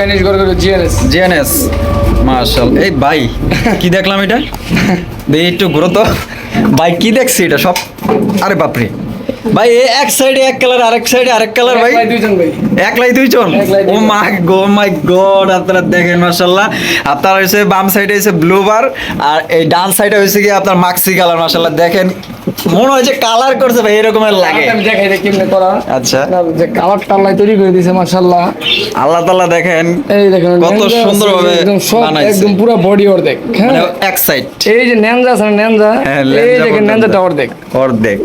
Spanish করে করে GNS জিএনএস মার্শাল এই ভাই কি দেখলাম এটা? দেখি একটু ঘুরো তো। ভাই কি দেখছি এটা সব? আরে বাপরে। ভাই এক সাইডে এক কালার আরেক সাইডে আরেক কালার ভাই। দুইজন ভাই। একলাই দুইজন? ও। মাই গো মাই গড আপনারা দেখেন মাশাআল্লাহ আপনার হইছে বাম সাইডে হইছে ব্লু বার আর এই ডান সাইডে হইছে কি আপনার মাক্সি কালার মাশাআল্লাহ দেখেন মনে হয় যে কালার করছে ভাই এরকমের লাগে। আমি দেখাই দেখ কেমনে করা। আচ্ছা। যে কালার টাল্লাই তৈরি করে দিয়েছে মাশাআল্লাহ। আল্লাহ তাআলা দেখেন এই দেখেন কত সুন্দরভাবে একদম বানাইছে। একদম পুরো বডি অর্ধেক হ্যাঁ? মানে এক সাইড এই যে ন্যাংজা আছে না ন্যাংজা হ্যাঁ, এই দেখেন। ন্যাংজাটা অর্ধেক। অর্ধেক।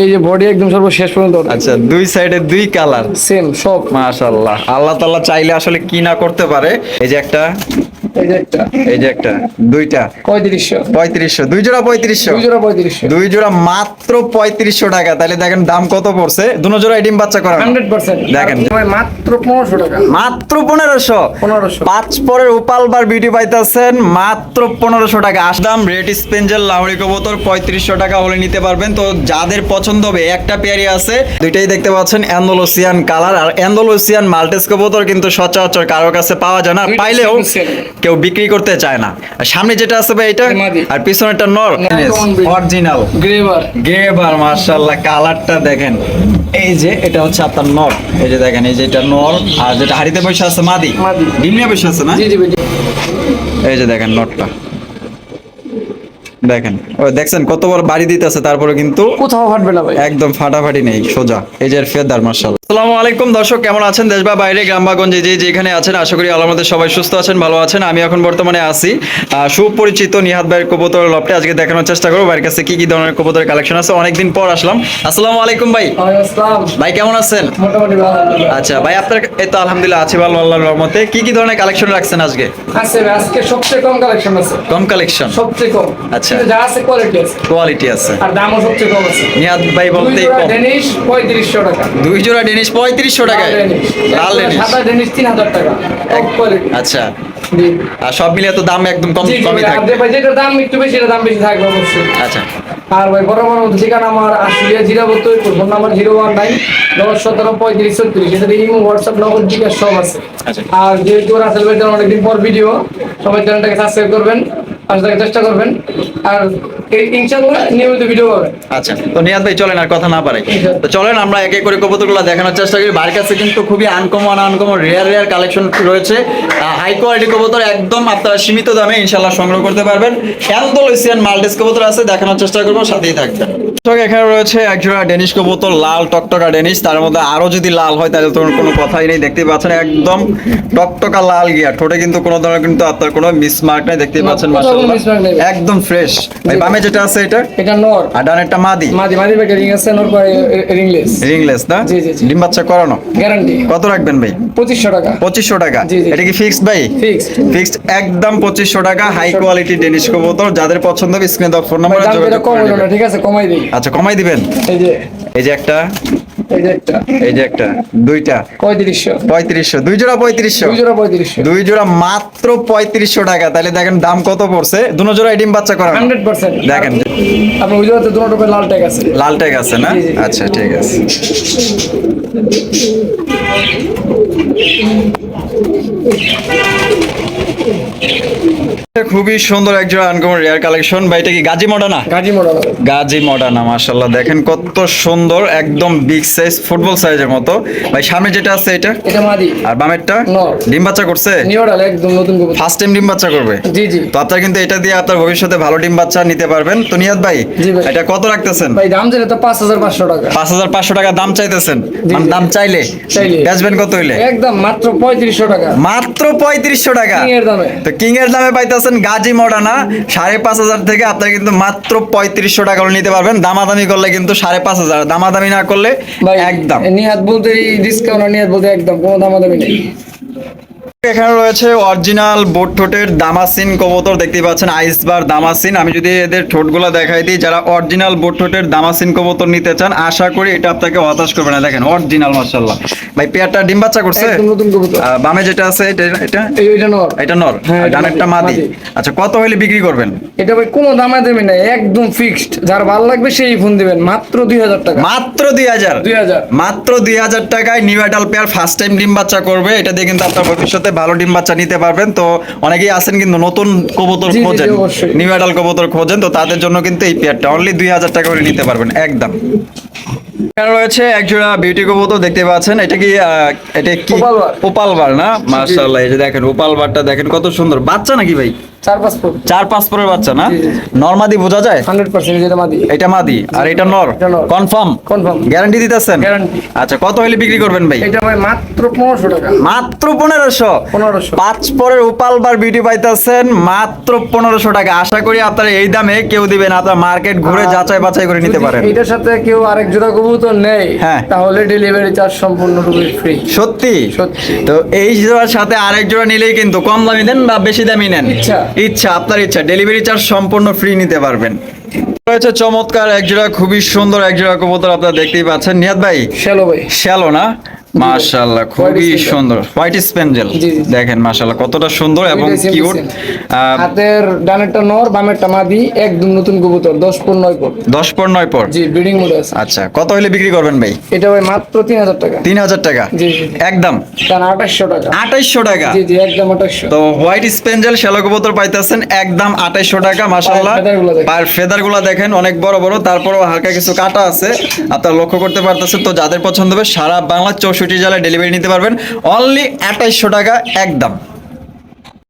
এই যে বডি একদম সর্বশেষ পর্যন্ত আচ্ছা দুই সাইডে দুই কালার সেম সব। মাশাআল্লাহ। আল্লাহ তাআলা চাইলে আসলে কি না করতে পারে। এই যে একটা এই যে একটা। এই যে একটা দুইটা। পঁয়ত্রিশশো। পঁয়ত্রিশশো দুই জোড়া পঁয়ত্রিশশো। দুই জোড়া পঁয়ত্রিশশো। দুই জোড়া মাত্র পঁয়ত্রিশশো টাকা। তাহলে দেখেন দাম কত পড়ছে? দুনো জোড়া ডিম বাচ্চা করা হান্ড্রেড পার্সেন্ট। দেখেন। মাত্র পনেরোশো টাকা। মাত্র পনেরোশো। 1500 পাঁচ পরের উপাল বিউটি পাইতেছেন মাত্র পনেরোশো টাকা। আসলাম রেড স্পেঞ্জেল লাহড়ি কবুতর পঁয়ত্রিশশো টাকা হলে নিতে পারবেন। তো যাদের পছন্দ হবে একটা পেয়ারি আছে। দুইটাই দেখতে পাচ্ছেন অ্যান্ডোলোসিয়ান কালার আর অ্যান্ডোলোসিয়ান মাল্টেস কবুতর কিন্তু সচরাচর কারোর কাছে পাওয়া যায় না। পাইলেও। কেউ বিক্রি করতে চায় না। আর সামনে যেটা আছে ভাই এটা। আর পিছনেরটা নর। অরিজিনাল গ্রেভার গেবার মার্শাল্লাহ কালারটা দেখেন। এই যে এটা হচ্ছে আপনার নর। এই যে দেখেন এই যে এটা নর আর যেটা হাড়িতে বসে আছে মাদি। মাদি। ডিম নিয়ে বসে আছে না? জি জি ভাই এই যে দেখেন নটটা দেখেন ও দেখছেন কত বড় বাড়ি দিতেছে তারপরে কিন্তু কোথাও ফাটবে না ভাই। একদম ফাটাফাটি নেই সোজা। এই যে ফেদার মার্শাল আসসালামু আলাইকুম দর্শক কেমন আছেন? দেশ বা বাইরে গ্রাম বা গঞ্জে যে যেখানে আছেন আশা করি মধ্যে সবাই সুস্থ আছেন ভালো আছেন। আমি এখন বর্তমানে আছি সুপরিচিত নিহাত ভাইয়ের কবুতর লপটে আজকে দেখানোর চেষ্টা করব ভাইয়ের কাছে কি কি ধরনের কবুতরের কালেকশন আছে। অনেকদিন পর আসলাম। আসসালামু আলাইকুম ভাই। ভাই কেমন আছেন। আচ্ছা ভাই আপনার এই তো আলহামদুলিল্লাহ আছি ভালো আল্লাহর রহমতে। কি কি ধরনের কালেকশন রাখছেন আজকে? আজকে সবচেয়ে কম কালেকশন আছে। কম কালেকশন সবচেয়ে কম। আচ্ছা। যা আছে কোয়ালিটি আছে। কোয়ালিটি আছে। আর দামও সবচেয়ে কম আছে। নিহাত ভাই দুই বলতেই কম। ডেনিশ পঁয়ত্রিশশো টাকা। দুই জোড়া ডেনিশ পঁয়ত্রিশশো টাকায়? লাল ডেনিশ। সাদা ডেনিশ তিন হাজার টাকা। আচ্ছা। আর সব মিলিয়ে তো দাম একদম কম কমই থাকবে আর দাম একটু বেশি দাম বেশি থাকবে অবশ্যই। আচ্ছা। আর ভাই বড় বড় ঠিকানা আমার Ashulia জিরাবত্তর phone number zero one nine দশ সতেরো পঁয়ত্রিশ ছত্রিশ। এটাতে ইমো হোয়াটসঅ্যাপ নগদ জিজ্ঞাস সব আছে। আচ্ছা। আর যেহেতু রাসেল ভাই অনেকদিন পর ভিডিও সবাই চ্যানেলটাকে সাবস্ক্রাইব করবেন পাশে থাকার চেষ্টা করবেন। আর এই নিয়মিত ভিডিও পাবেন আচ্ছা তো নিয়াদ ভাই চলেন আর কথা না পারে তো চলেন আমরা এক এক করে কবুতরগুলো দেখানোর চেষ্টা করি। বাড়ির কাছে কিন্তু খুবই uncommon uncommon rare rare collection রয়েছে। হাই কোয়ালিটি কবুতর একদম আপনারা সীমিত দামে সংগ্রহ করতে পারবেন। মাল্টেস কবুতর আছে দেখানোর চেষ্টা করব সাথেই থাকবেন। এখানে রয়েছে একজোড়া ডেনিশ কবুতর লাল টকটকা ডেনিশ। তার মধ্যে আরও যদি লাল হয় তাহলে তো কোনো কথাই নেই। দেখতে পাচ্ছেন একদম টকটকা লাল গিয়া ঠোঁটে কিন্তু কোনো ধরনের কিন্তু আপনার কোনো মিসমার্ক নাই দেখতে পাচ্ছেন। একদম ফ্রেশ ভাই বামে যেটা আছে এটা? এটা নর। আর ডানেরটা মাদি। মাদি মাদি বেকে রিং আছে নর পরে রিংলেস রিংলেস না? জি, জি। ডিম বাচ্চা করানো? গ্যারান্টি কত রাখবেন ভাই? 2500 টাকা। 2500 টাকা। এটা কি ফিক্সড ভাই? ফিক্সড ফিক্সড একদম 2500 টাকা হাই কোয়ালিটি ডেনিশ কবুতর। যাদের পছন্দ হবে স্ক্রিনে দেওয়া ফোন নাম্বার যোগাযোগ কম করে হলো না নেবেন। ঠিক আছে কমাই দিই। আচ্ছা কমাই দিবেন? এই যে এই যে একটা এই যে একটা। এই যে একটা দুইটা। পঁয়ত্রিশশো। পঁয়ত্রিশশো দুই জোড়া পঁয়ত্রিশশো। দুই জোড়া পঁয়ত্রিশশো। দুই জোড়া মাত্র পঁয়ত্রিশশো টাকা। তাহলে দেখেন দাম কত পড়ছে? দুনো জোড়া ডিম বাচ্চা করা হান্ড্রেড পার্সেন্ট। দেখেন। আপনার ওই জোড়াতে দুটো টোপে লাল ট্যাগ আছে। লাল ট্যাগ আছে না। আচ্ছা ঠিক আছে। খুবই সুন্দর একজোড়া আনকমন রেয়ার কালেকশন ভাই এটা কি গাজী মডানা গাজী মডেল গাজী মডানা মাশাল্লাহ দেখেন কত সুন্দর একদম বিগ সাইজ ফুটবল সাইজের মতো। ভাই সামনে যেটা আছে এটা? এটা মাদি। আর বামেরটা? ডিম বাচ্চা করছে? একদম নতুন ফার্স্ট টাইম ডিম বাচ্চা করবে? জি জি। তো আপনার কিন্তু এটা দিয়ে আপনার ভবিষ্যতে ভালো ডিম বাচ্চা নিতে পারবেন। তো নিয়াদ ভাই এটা কত রাখতেছেন? ভাই দাম যেটা তো পাঁচ হাজার পাঁচশো টাকা। পাঁচ হাজার পাঁচশো টাকা দাম চাইতেছেন? মানে দাম চাইলে। বেচবেন কত হইলে? একদম মাত্র পঁয়ত্রিশশো টাকা। মাত্র পঁয়ত্রিশশো টাকা। কিং এর দামে। তো কিং এর দামে পাইতেছেন গাজী মডানা সাড়ে পাঁচ হাজার থেকে আপনার কিন্তু মাত্র পঁয়ত্রিশশো টাকা করে নিতে পারবেন। দামাদামি করলে কিন্তু সাড়ে পাঁচ হাজার দামাদামি না করলে একদম। নিহাত বলতে ডিসকাউন্ট নিহাত বলতে একদম কোনো দামাদামি নেই। এখানে রয়েছে অরিজিনাল বোট ঠোঁটের দামাসিন কবুতর দেখতে পাচ্ছেন আইসবার দামাসিন। আমি যদি এদের ঠোঁটগুলো দেখাই দিই যারা অরিজিনাল বোট ঠোঁটের দামাসিন কবুতর নিতে চান আশা করি এটা আপনাকে হতাশ করবে না। দেখেন অরিজিনাল মাশাআল্লাহ। ভাই পেয়ারটা ডিম বাচ্চা করছে? একদম নতুন কবুতর। বামে যেটা আছে এটা এটা এই এটা নর। এটা নর। হ্যাঁ, আর এটা ডানেরটা মাদি। আচ্ছা কত হলে বিক্রি করবেন? এটা ভাই কোনো দামে দেবে না একদম ফিক্সড যার ভালো লাগবে সেই ফোন দিবেন মাত্র দুই হাজার টাকা। মাত্র দুই হাজার? দুই হাজার। মাত্র দুই হাজার টাকায় new adult pair first time ডিম বাচ্চা করবে এটা দিয়ে কিন্তু আপনার ভবিষ্যতে ভালো ডিম বাচ্চা নিতে পারবেন তো অনেকেই আছেন কিন্তু নতুন কবুতর খোঁজেন। নিউ অ্যাডাল কবুতর খোঁজেন তো তাদের জন্য কিন্তু এই পেয়ারটা অনলি দুই হাজার টাকা করে নিতে পারবেন একদম এখানে রয়েছে একজোড়া বিউটি কবুতর দেখতে পাচ্ছেন। এটা কি এটা কি? Opal bar. না? মাশাআল্লাহ এই যে দেখেন ওপাল বারটা দেখেন কত সুন্দর। বাচ্চা নাকি ভাই? চার পাঁচ ফুট। চার পাঁচ পরের বাচ্চা না? জি, জি। বোঝা যায়? হান্ড্রেড পার্সেন্ট যেটা মাদি। এটা মাদি। আর এটা নর? এটা কনফার্ম? গ্যারান্টি দিতেছেন? Guarantee। আচ্ছা কত হলে বিক্রি করবেন ভাই? এটা ভাই মাত্র পনেরোশো টাকা। মাত্র পাঁচ পরের উপাল বার বিউটি পাইতেছেন মাত্র পনেরোশো টাকা। আশা করি আপনারা এই দামে কেউ দিবেন আপনার মার্কেট ঘুরে যাচাই বাছাই করে নিতে পারেন। এটার সাথে কেউ আরেক জোড়া কবুতর নেই হ্যাঁ। তাহলে ডেলিভারি চার্জ সম্পূর্ণরূপে ফ্রি সত্যি? সত্যি। তো এই জোড়ার সাথে আরেক জোড়া নিলেই কিন্তু কম দামি দেন বা বেশি দামি নেন? ইচ্ছা। ইচ্ছা আপনার ইচ্ছা। ডেলিভারি চার্জ সম্পূর্ণ ফ্রি নিতে পারবেন। রয়েছে চমৎকার এক জোড়া খুবই সুন্দর এক জোড়া কবুতর আপনারা দেখতেই পাচ্ছেন। নিয়াদ ভাই শ্যালো ভাই। শ্যালো না? মাশাআল্লাহ খুবই সুন্দর। হোয়াইট। দেখেন মাশাআল্লাহ কতটা সুন্দর এবং কিউট হাতের ডানেরটা নর বামেরটা মাদি একদম নতুন কবুতর দশ পর নয় পর দশ পর নয় পর জি ব্রিডিং মোডে আছে। আচ্ছা কত হলে বিক্রি করবেন ভাই? এটা ভাই মাত্র তিন হাজার টাকা। তিন হাজার টাকা? জি। একদম? কারণ আঠাশশো টাকা। আঠাইশশো টাকা? জি জি একদম আঠাশশো। তো হোয়াইট স্পেঞ্জেল শ্যালো কবুতর পাইতেছেন একদম আঠাইশশো টাকা মাশাআল্লাহ। পায়ের feather গুলো দেখেন। পায়ের ফেদারগুলা দেখেন অনেক বড় বড় তারপরও হালকা কিছু কাটা আছে। আপনারা লক্ষ্য করতে পারতেছেন তো যাদের পছন্দ হবে সারা বাংলা চৌষট্টি জেলায় ডেলিভারি নিতে পারবেন। অনলি আঠাইশশো টাকা একদম।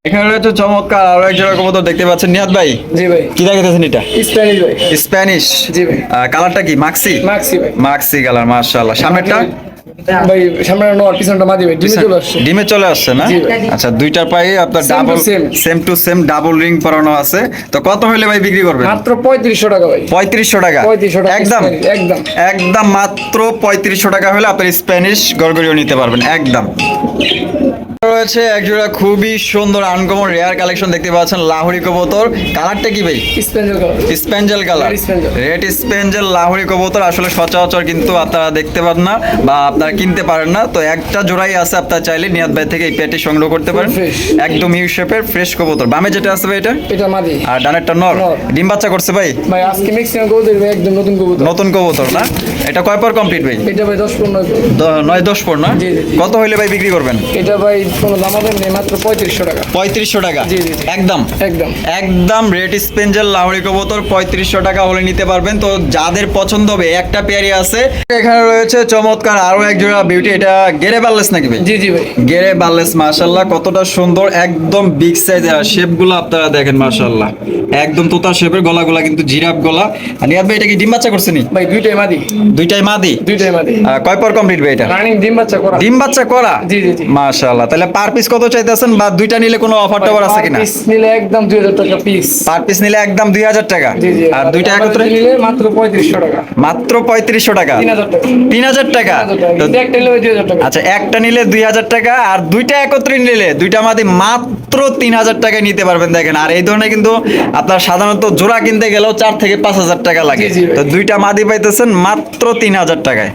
এখানে রয়েছে চমৎকার আরও এক জোড়া কবুতর দেখতে পাচ্ছেন। নিহাত ভাই জি ভাই। কি দেখাতেছেন এটা? স্প্যানিশ ভাই। স্প্যানিশ জি ভাই। কালারটা কি? মাক্সি মাক্সি ভাই। মাক্সি কালার মাশাআল্লাহ। সামনেরটা? ভাই সামনে নর পিছনটা মাদি ভাই ডিমে চলে আসছে। ডিমে চলে আসছে না? আচ্ছা দুইটার পায়ে আপনার double same to same double ring পরানো আছে। তো কত হলে ভাই বিক্রি করবেন? মাত্র পঁয়ত্রিশশো টাকা ভাই। পঁয়ত্রিশশো টাকা? পঁয়ত্রিশশো টাকা একদম? একদম। একদম মাত্র পঁয়ত্রিশশো টাকা হলে আপনি স্প্যানিশ গড়গড়িও নিতে পারবেন একদম। রয়েছে একজোড়া খুবই সুন্দর আনকমন রেয়ার কালেকশন দেখতে পাচ্ছেন লাহোরি কবুতর। কালারটা কি ভাই? Colour spangle colour red spangle Lahori কবুতর আসলে সচরাচর কিন্তু আপনারা দেখতে পান না বা আপনারা কিনতে পারেন না। তো একটা জোড়াই আছে আপনারা চাইলে নিয়াদ ভাই থেকে এই পেটি সংগ্রহ করতে পারেন। একদম ইউ শেপের ফ্রেশ কবুতর। বামে যেটা আছে ভাই এটা? এটা মাদি। আর ডানেরটা নর। ডিম বাচ্চা করছে ভাই? ভাই আজকে ম্যাক্সিমাম কবুতর একদম নতুন কবুতর। নতুন কবুতর না? এটা কয় পর কমপ্লিট ভাই? এটা ভাই দশ পনেরো পর। দ- নয় দশ পর না। কত হইলে ভাই বিক্রি করবেন? এটা ভাই কোনো দামাদাম নেই মাত্র পঁয়ত্রিশশো টাকা। পঁয়ত্রিশশো টাকা? জি, জি, জি। একদম? একদম। একদম রেড স্পেঞ্জেল লাহোরি কবুতর পঁয়ত্রিশশো টাকা হলে নিতে পারবেন। তো যাদের পছন্দ হবে একটা পেয়ারি আছে। এখানে রয়েছে চমৎকার আরও এক জোড়া বিউটি এটা গেরে বাল্লেস নাকি ভাই? জি জি ভাই। গেরে বাল্লেস মাশাল্লাহ কতটা সুন্দর একদম বিগ সাইজ শেপগুলো আপনারা দেখেন মাশাল্লাহ একদম তোতা শেপের গলা গুলা কিন্তু জিরাফ গলা। আর নিয়াদ ভাই এটা কি ডিম বাচ্চা করছে নি? ভাই দুইটাই মাদি। দুইটাই মাদি? দুইটাই মাদি। কয় পর কমপ্লিট ভাই এটা? রানিং ডিম বাচ্চা করা। ডিম বাচ্চা করা? জি, জি, জি। মাশাআল্লাহ তাহলে পার পিস কত চাইতেছেন বা দুইটা নিলে কোনো অফার টফার আছে কিনা? পিস নিলে একদম দুই হাজার টাকা পিস পার পিস নিলে একদম দুই হাজার টাকা। জি জি। আর দুইটা একত্রে? নিলে মাত্র পঁয়ত্রিশশো টাকা। মাত্র পঁয়ত্রিশশো টাকা? তিন হাজার টাকা। তিন হাজার টাকা? টাকা। নিলে দুই হাজার টাকা। আচ্ছা একটা নিলে দুই হাজার টাকা আর দুইটা একত্রে নিলে দুইটা মাদি মাত্র তিন হাজার টাকায় নিতে পারবেন দেখেন। আর এই ধরনের কিন্তু আপনার সাধারণত জোড়া কিনতে গেলেও চার থেকে পাঁচ হাজার টাকা লাগে। তো দুইটা মাদি পাইতেছেন মাত্র তিন হাজার টাকায়।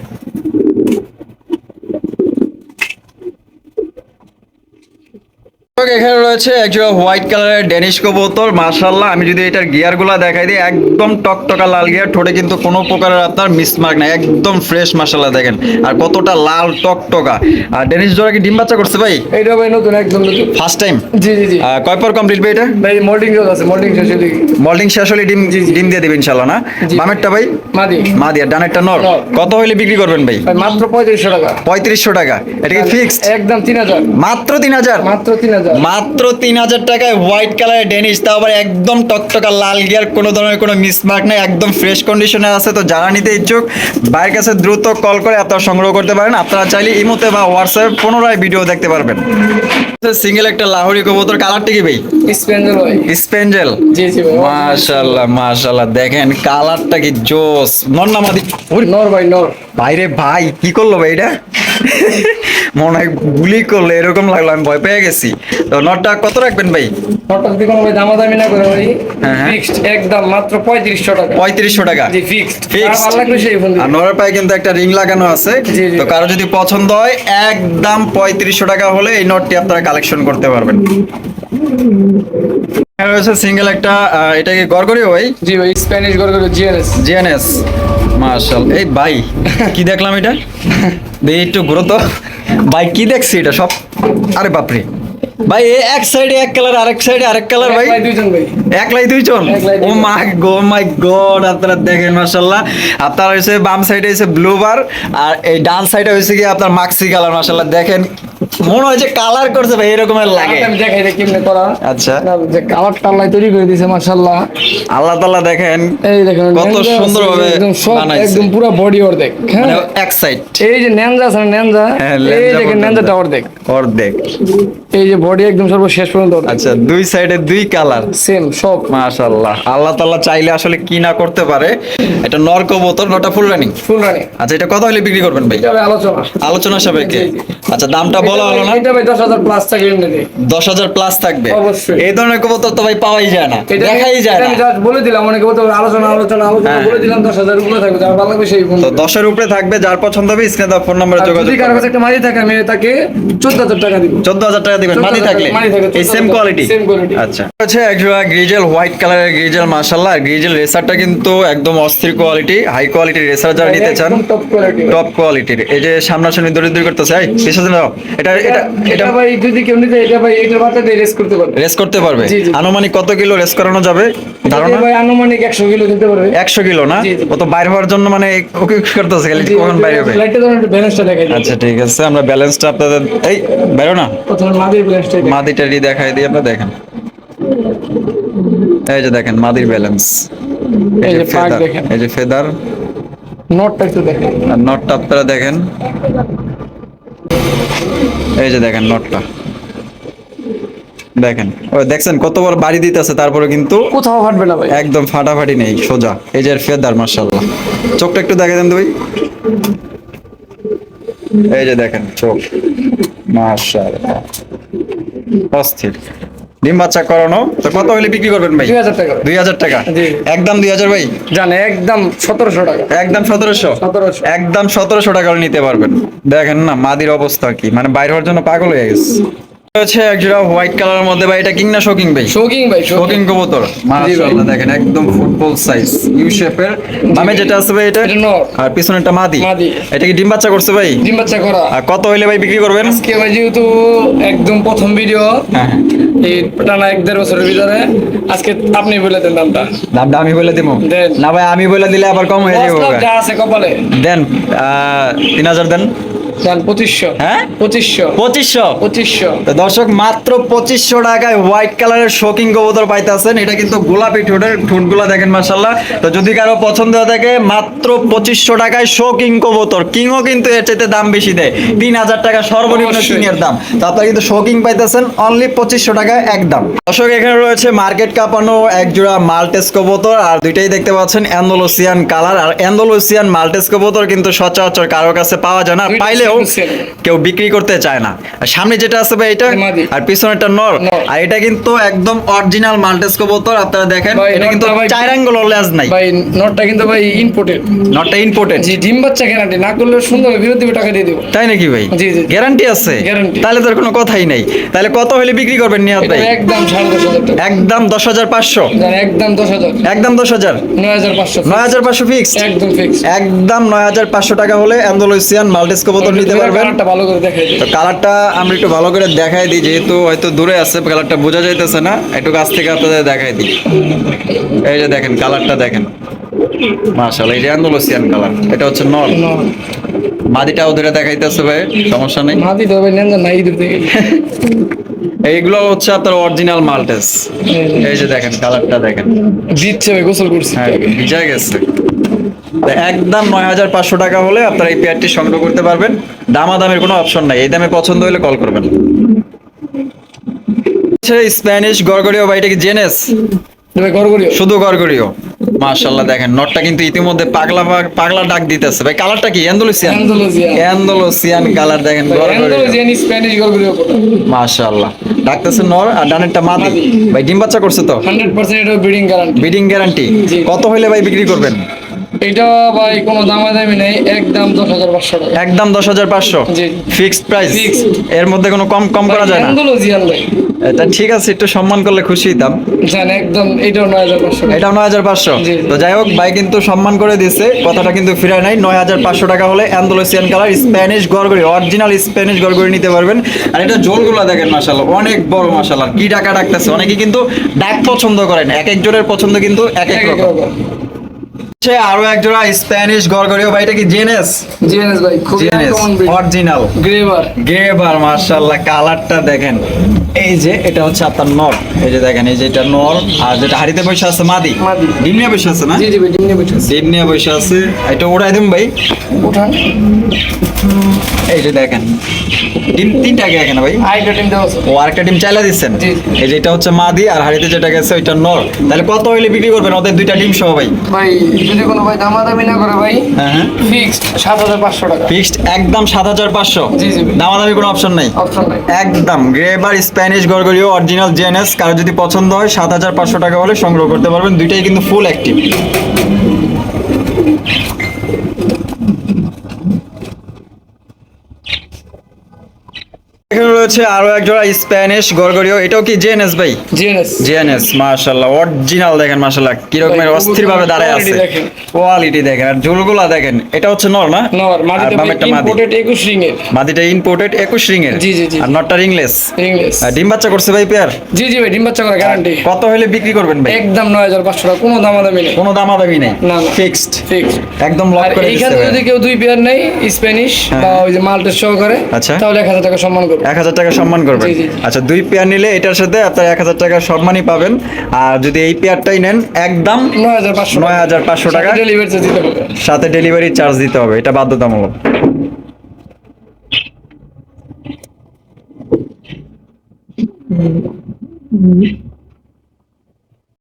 এখানে রয়েছে একজন হোয়াইট কালারের ডেনিশ কবুতর। মার্শাল্লাহ আমি যদি এটার গিয়ারগুলা দেখাই দিই একদম টকটকা লাল গিয়ার ঠোঁটে কিন্তু কোনো প্রকারের আপনার মিসমার্ক নাই একদম ফ্রেশ মার্শাল্লাহ দেখেন। আর কতটা লাল টকটকা। আর ডেনিশ জোড়া কি ডিম বাচ্চা করছে ভাই? এইটা ভাই নতুন একদম নতুন। ফার্স্ট টাইম জি জি জি। কয় পর কমপ্লিট ভাই এটা? ভাই মোল্ডিং জল আছে মোল্ডিং শেষে দিকে মল্ডিং শেষ হলে ডিম ডিম দিয়ে দেবে ইনশাল্লাহ না। বামেরটা ভাই? মাদি। মা দিয়া ডানেরটা নর। কত হইলে বিক্রি করবেন ভাই? মাত্র পঁয়ত্রিশশো টাকা। পঁয়ত্রিশশো টাকা। এটা কি ফিক্সড একদম তিন হাজার। মাত্র তিন হাজার? মাত্র তিন হাজার। মাত্র তিন হাজার টাকায় হোয়াইট কালারের ডেনিস তাও আবার একদম টকটকা লাল গিয়ার কোনো ধরনের কোনো মিসমার্ক নেই একদম ফ্রেশ কন্ডিশনে আছে তো যারা নিতে ইচ্ছুক ভাইয়ের কাছে দ্রুত কল করে আপনারা সংগ্রহ করতে পারেন। আপনারা চাইলে ইমোতে বা হোয়াটসঅ্যাপে পুনরায় ভিডিও দেখতে পারবেন। সিঙ্গেল একটা লাহোরি কবুতর কালারটা কি ভাই? ভাই। স্পেঞ্জেল জি জি ভাই। মাশাল্লাহ মাশাল্লাহ দেখেন কালারটা কি জোস। নর নামাদি নর ভাই নর। ভাইরে ভাই কি করল ভাই এটা? মনে হয় গুলি করলে এরকম লাগল আমি ভয় পেয়ে গেছি। তো নটটা কত রাখবেন ভাই? হঠাৎ যদি কোনো ভাই দামাদামি না করে ভাই হ্যাঁ, হ্যাঁ। ফিক্সড একদম মাত্র পঁয়ত্রিশশো টাকা। পঁয়ত্রিশশো টাকা? জি ফিক্সড? ভালো লাগবে সেই ফোন আর নরের পায়ে কিন্তু একটা রিং লাগানো আছে। তো কারও যদি পছন্দ হয় একদম পঁয়ত্রিশশো টাকা হলে এই নোটটি আপনারা কালেকশন করতে পারবেন। রয়েছে সিঙ্গেল একটা এটা কি গড়গড়ি ভাই? জি ভাই স্প্যানিশ করে জিএনএস জিএনএস মার্শাল এই ভাই কি দেখলাম এটা? একটু গুরুত্ব ভাই কি দেখছি এটা সব? আরে বাপরে। ভাই এক সাইডে এক কালার আরেক সাইডে আরেক কালার ভাই। দুইজন ভাই। একলাই দুইজন? ও মাই গো মাই গড আপনারা দেখেন মাশাআল্লাহ। আপনার হইছে বাম সাইডে হইছে ব্লু বার আর এই ডান সাইডে হইছে কি আপনার মাক্সি কালার মাশাআল্লাহ। দেখেন মনে হয় যে কালার করছে ভাই এরকমের লাগে। আমি দেখাই দেখ কেমনে করা? আচ্ছা। যে কালার তৈরি করে দিয়েছে মাশাআল্লাহ। আল্লাহ তাআলা দেখেন এই দেখেন কত ন্যাংজা আছে, সুন্দরভাবে একদম বানাইছে। একদম পুরো বডি অর্ধেক হ্যাঁ? মানে এক সাইড এই যে ন্যানজা আছে না ন্যানজা হ্যাঁ, এই দেখেন টাওয়ার দেখ অর্ধেক। এই যে বডি একদম সর্বশেষ পর্যন্ত আচ্ছা দুই সাইডে দুই কালার সেম সব। মাশাআল্লাহ। আল্লাহ তাআলা চাইলে আসলে কি না করতে পারে এটা নর কবুতর নটা ফুল রানিং। ফুল রানি। আচ্ছা এটা কত হলে বিক্রি করবেন ভাই? আলোচনা। আলোচনা সাপেক্ষে। আচ্ছা দামটা বলা হলো না? এটা ভাই দশ হাজার প্লাস থাকে এমনিতে দশ হাজার প্লাস থাকবে। অবশ্যই। এই ধরনের কবুতর তো ভাই পাওয়াই যায় না। দেখাই যায় না আমি just বলে দিলাম অনেকে পারে আলোচনা আলোচনা আলোচনা হ্যাঁ। বলে দিলাম দশ হাজার উপরে থাকবে। যার ভালো লাগবে সেই ফোন তো দশের উপরে থাকবে যার পছন্দ হবে স্ক্রিনে দেওয়া ফোন নম্বরে যোগাযোগ যদি কারও কাছে একটা মাঝে থাকে আমি তাকে চোদ্দ হাজার টাকা দিব। চোদ্দ হাজার টাকা দিবেন। 14,000 থাকলে। এই সেম কোয়ালিটি। আচ্ছা। একজোড়া গ্রিজেল হোয়াইট কালারের গ্রিজেল মাশাল্লাহ গ্রিজেল রেসারটা কিন্তু একদম অস্থির কোয়ালিটি হাই কোয়ালিটির রেসার যারা নিতে চান টপ কোয়ালিটি টপ কোয়ালিটির এই যে সামনাসামনি দৌড়ি দৌড়ি করতেছে এই এটা এটা এটা এটা ভাই যদি কেউ নিতে এটা ভাই এটার বাচ্চা দিয়ে রেস করতে পারবে। রেস করতে পারবে। আনুমানিক কত কিলো রেস করানো যাবে? ধারণা? ভাই আনুমানিক একশো কিলো দিতে পারবে। একশো কিলো না? জি, জি। ও তো বাইর হওয়ার জন্য মানে ওকে করতেছে খালি কখন বাইরে হবে? লাইটটা ধরুন ব্যালেন্সটা দেখাই আচ্ছা ঠিক আছে। আমরা ব্যালেন্সটা আপনাদের এই বেরো না। প্রথমে মাদির মাদিটা রি দেখাই দিই আপনারা দেখেন। এই যে দেখেন মাদির ব্যালেন্স এই যে ফেদার এই যে ফেদার। নটটা একটু দেখেন। নটটা আপনারা দেখেন। এই যে দেখেন নটটা দেখেন দেখছেন কত বড় দিতেছে তারপরে কিন্তু কোথাও ফাটবে না ভাই। একদম ফাটাফাটি নেই সোজা। এই যে ফেদার মার্শাল্লাহ চোখটা একটু দেখে দেন ভাই। এই যে দেখেন চোখ। মার্শাল্লাহ অস্থির। ডিম বাচ্চা করানো তো কত হলে বিক্রি করবেন ভাই? দুই হাজার টাকা। দুই হাজার টাকা? একদম দুই হাজার ভাই? জানে একদম সতেরোশো টাকা। একদম সতেরোশো? সতেরোশো। একদম সতেরোশো টাকা নিতে পারবেন। দেখেন না মাদির অবস্থা কি? মানে বাইরে হওয়ার জন্য পাগল হয়ে গেছে। হচ্ছে একজোড়া হোয়াইট কালারের মধ্যে ভাই এটা কিং না শোকিং ভাই? শোকিং ভাই শোকিং কবুতর। মাশাআল্লাহ দেখেন একদম ফুটবল সাইজ ইউ শেপের যেটা আছে ভাই এটা? আর পিছনেরটা মাদি। এটা কি ডিম বাচ্চা করছে ভাই? ডিম বাচ্চা করা। আর কত হইলে ভাই বিক্রি করবেন? আজকে ভাই যেহেতু একদম প্রথম ভিডিও হ্যাঁ হ্যাঁ। এই টানা এক দেড় বছরের ভিতরে আজকে আপনি বলে দেন দামটা। দামটা আমি বলে দিব না ভাই আমি বলে দিলে আবার কম হয়ে যাবে যা আছে কপালে। দেন আহ, তিন হাজার দেন। হ্যাঁ? দর্শক মাত্র পঁচিশশো টাকায় হোয়াইট কালারের শোকিং কবুতর পাইতেছেন। এটা কিন্তু গোলাপি ঠোঁটের ঠোঁটগুলো দেখেন মাসাল্লাহ তো যদি কারও পছন্দ হয়ে থাকে মাত্র পঁচিশশো টাকায় শোকিং কবুতর। কিংও কিন্তু এর চাইতে দাম বেশি দেয়। তিন হাজার টাকা সর্বনিম্ন। দাম। তো আপনারা কিন্তু শোকিং পাইতেছেন অনলি পঁচিশশো টাকায় একদম। দর্শক এখানে রয়েছে মার্কেট কাঁপানো এক জোড়া মাল্টেস কবুতর। আর দুইটাই দেখতে পাচ্ছেন অ্যান্ডোলোসিয়ান কালার আর অ্যান্ডোলোসিয়ান মাল্টেস কবুতর কিন্তু সচরাচর কারোর কাছে পাওয়া যায় না। দুইটা same। কেউ বিক্রি করতে চায় না। আর সামনে যেটা আছে ভাই এটা আর পিছনেরটা নর। নর। আর এটা কিন্তু একদম অরিজিনাল মাল্টেস কবুতর আপনারা দেখেন। এটা কিন্তু চার আঙ্গুল লেজ নাই। ভাই নটটা কিন্তু ভাই ইম্পোর্টেড নটটা ইম্পোর্টেন্ট জি ডিম বাচ্চা গ্যারান্টি না করলে সুন্দর ফেরত দিবে টাকা দিয়ে দেবো। তাই নাকি ভাই? জি, জি। গ্যারান্টি আছে। তাহলে তোর কোনো কথাই নাই। তাহলে কত হলে বিক্রি করবেন এটা ভাই? একদম সাড়ে দশ হাজার টাকা। একদম দশ হাজার পাঁচশো। জান একদম দশ হাজার। একদম দশ হাজার? নয় হাজার পাঁচশো নয় হাজার পাঁচশো ফিক্সড একদম ফিক্স একদম নয় হাজার পাঁচশো টাকা হলে অ্যান্ডোলোসিয়ান মাল্টেস কবুতর নিতে পারবেন। কালারটা ভালো করে দেখাই তো কালারটা আমরা একটু ভালো করে দেখাই দিই যেহেতু হয়তো দূরে আছে কালারটা বোঝা যাইতেছে না। একটু কাছ থেকে আপনাদের দেখাই দিই। এই যে দেখেন কালারটা দেখেন। মার্শাল এই যে অ্যান্ডোলোসিয়ান কালার এটা হচ্ছে নর মাদিটাও ধরে দেখাইতেছে ভাই সমস্যা নেই। মাদি তো ভাই নেন না ইঁদুর থেকে এইগুলো হচ্ছে আপনার অরিজিনাল মাল্টেস। এই যে। দেখেন কালারটা দেখেন। দিচ্ছে ভাই গোসল করছি। হ্যাঁ ভিজা গেছে। একদম নয় হাজার পাঁচশো টাকা হলে আপনারা এই পেয়ারটি সংগ্রহ করতে পারবেন। দামাদামের কোনো অপশন নাই। এই দামে পছন্দ হলে কল করবেন। স্প্যানিশ গড়গড়িও বা এটা কি জেনেস শুধু গড়গড়িও। মাশাআল্লাহ দেখেন নটটা কিন্তু ইতিমধ্যে পাগলা পাগলা ডাক দিতেছে। ভাই কালারটা কি? অ্যান্ডালুসিয়ান। অ্যান্ডালুসিয়ান কালার দেখেন গড়ে। স্প্যানিশ গরগুলো মাশাআল্লাহ। ডাকতেছে নর আর ডানেরটা মাদি। ভাই ডিম বাচ্চা করছে তো? 100% এটা ব্রিডিং গ্যারান্টি বিডিং গ্যারান্টি কত হইলে ভাই বিক্রি করবেন? এটা ভাই কোনো দামাদামি নেই একদম দশ হাজার পাঁচশো একদম দশ হাজার পাঁচশো? Fixed price? এর মধ্যে কোনো কম কম করা যায় না? অ্যান্ডালুজিয়ান ভাই। এটা ঠিক আছে একটু সম্মান করলে খুশি হইতাম জান একদম এটাও নয় হাজার পাঁচশো। এটাও নয় হাজার পাঁচশো? জি, জি। তো যাই হোক ভাই কিন্তু সম্মান করে দিছে কথাটা কিন্তু ফিরায় নাই। নয় হাজার পাঁচশো টাকা হলে অ্যান্ডোলেসিয়ান কালার স্প্যানিশ গড়গড়ি অরিজিনাল স্প্যানিশ গড়গড়ি নিতে পারবেন। আর এটা জোলগুলো দেখেন মাসাল্লাহ অনেক বড় মাসাল্লাহ কি টাকা ডাকতেছে। অনেকে কিন্তু ডাক পছন্দ করেন এক একজনের পছন্দ কিন্তু এক এক এক এক রকম। হচ্ছে আরও এক জোড়া স্প্যানিশ গড়গড়িও। ভাই এটা কি জেনেস জিএনএস ভাই খুবই জেনেস অরিজিনাল গ্রেভার গেবার মার্শাল্লাহ কালারটা দেখেন। এই যে এটা হচ্ছে আপনার নর এই যে দেখেন এই যে এটা নর আর যেটা হাড়িতে বসে আছে মাদি। মাদি। ডিম নিয়ে বসে আছে না? জি জি ভাই ডিম নিয়ে বসে আছে। ডিম নিয়ে বসে আছে। এটা উড়াই দিন ভাই। উঠান। এই যে দেখেন ডিম তিনটা আগে এখানে ভাই? আইটা ডিম আছে। ও আরেকটা ডিম চাইলা দিচ্ছেন? এই যে এটা হচ্ছে মাদি আর হাড়িতে যেটা গেছে ওইটা নর তাহলে কত হইলে বিক্রি করবেন? ওদের দুইটা ডিম সহ ভাই। ভাই যদি কোনো ভাই দামাদামি না করে ভাই হ্যাঁ হ্যাঁ। ফিক্সড সাত হাজার পাঁচশো টাকা। ফিক্সড একদম সাত হাজার পাঁচশো। জি, জি দামাদামি কোনো অপশন নাই। অপশন নাই। একদম। গ্রেবার স্প্যানিশ গরগরিও অরিজিনাল জেএনএস কারও যদি পছন্দ হয় সাত হাজার পাঁচশো টাকা হলে সংগ্রহ করতে পারবেন। দুইটাই কিন্তু ফুল অ্যাক্টিভ এখানে রয়েছে আরও এক জোড়া স্প্যানিশ গরগরিও এটাও কি জেএনএস ভাই? জিএনএস জেএনএস মাশাআল্লাহ অরিজিনাল দেখেন মাশাআল্লাহ কি রকমের অস্থির ভাবে দাঁড়ায় আছে। কোয়ালিটি দেখেন আর ঝুলগুলা দেখেন এটা হচ্ছে নর না? নর আর মাটিতে বামেরটা মাদি। ইম্পোর্টেড একুশ রিং এর মাদিটা ইম্পোর্টেড একুশ রিং এর জি, জি, জি। আর নটটা রিংলেস ইংলিশ ডিম বাচ্চা করছে ভাই পেয়ার? জি জি ভাই ডিম বাচ্চা করা গ্যারান্টি কত হলে বিক্রি করবেন ভাই? একদম নয় হাজার পাঁচশো টাকা কোনো দামাদামি নেই। কোনো দামাদামি নেই। না। ফিক্সড ফিক্সড একদম লক আর করে এইখানে দিতে যদি কেউ দুই পেয়ার নেই স্প্যানিশ। বা ওই যে মাল্টের সহ করে আচ্ছা। তাহলে এক হাজার টাকা সম্মান করবে। এক হাজার টাকা সম্মান করবেন। আচ্ছা দুই পেয়ার নিলে এটার সাথে আপনার এক হাজার টাকা সম্মানই পাবেন। আর যদি এই পেয়ারটাই নেন একদম নয় হাজার পাঁচশো টাকা। ডেলিভারি দিতে হবে। সাথে ডেলিভারি চার্জ দিতে হবে এটা বাধ্যতামূলক।